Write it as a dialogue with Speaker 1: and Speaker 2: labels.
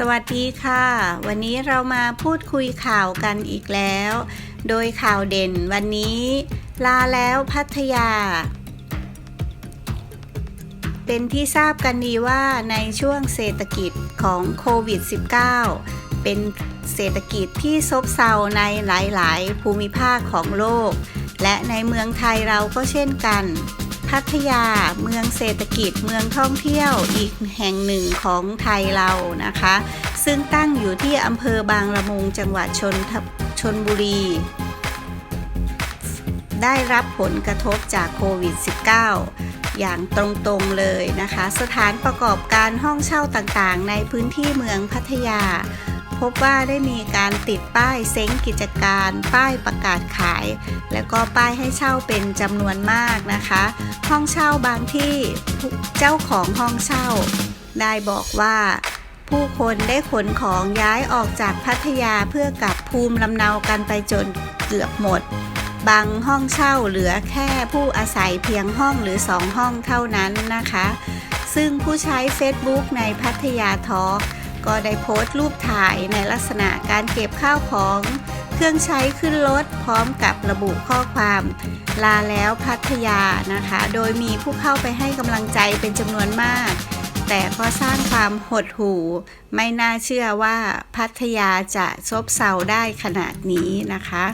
Speaker 1: สวัสดีค่ะ วันนี้เรามาพูดคุยข่าวกันอีกแล้ว โดยข่าวเด่นวันนี้ ลาแล้วพัทยา เป็นที่ทราบกันดีว่าในช่วงเศรษฐกิจของโควิด -19 เป็นเศรษฐกิจที่ซบเซาในหลาย ๆ ภูมิภาคของโลก และในเมืองไทยเราก็เช่นกัน พัทยาเมืองเศรษฐกิจเมืองท่องเที่ยวอีกแห่งหนึ่งของไทยเรานะคะ ซึ่งตั้งอยู่ที่อำเภอบางละมุงจังหวัดชนชนบุรี ได้รับผลกระทบจากโควิด -19 อย่างตรงๆเลยนะคะ สถานประกอบการห้องเช่าต่างๆ ในพื้นที่เมืองพัทยา พบว่าได้มีการติดป้ายเซ้งกิจการ ป้ายประกาศขาย แล้วก็ป้ายให้เช่าเป็นจำนวนมากนะคะ ห้องเช่าบางที่เจ้าของห้องเช่า ได้บอกว่าผู้คนได้ขนของย้ายออกจากพัทยาเพื่อกลับภูมิลำเนากันไปจนเกือบหมด บางห้องเช่าเหลือแค่ผู้อาศัยเพียงห้องหรือสองห้องเท่านั้นนะคะ ซึ่งผู้ใช้ Facebook ในพัทยาทอล์ก ก็ได้โพสต์รูปถ่ายในลักษณะการเก็บข้าวของ เครื่องใช้ขึ้นรถพร้อมกับระบุข้อความ ลาแล้วพัทยานะคะ โดยมีผู้เข้าไปให้กำลังใจเป็นจำนวนมาก แต่ก็สร้างความหดหู่ ไม่น่าเชื่อว่าพัทยาจะซบเซาได้ขนาดนี้นะคะ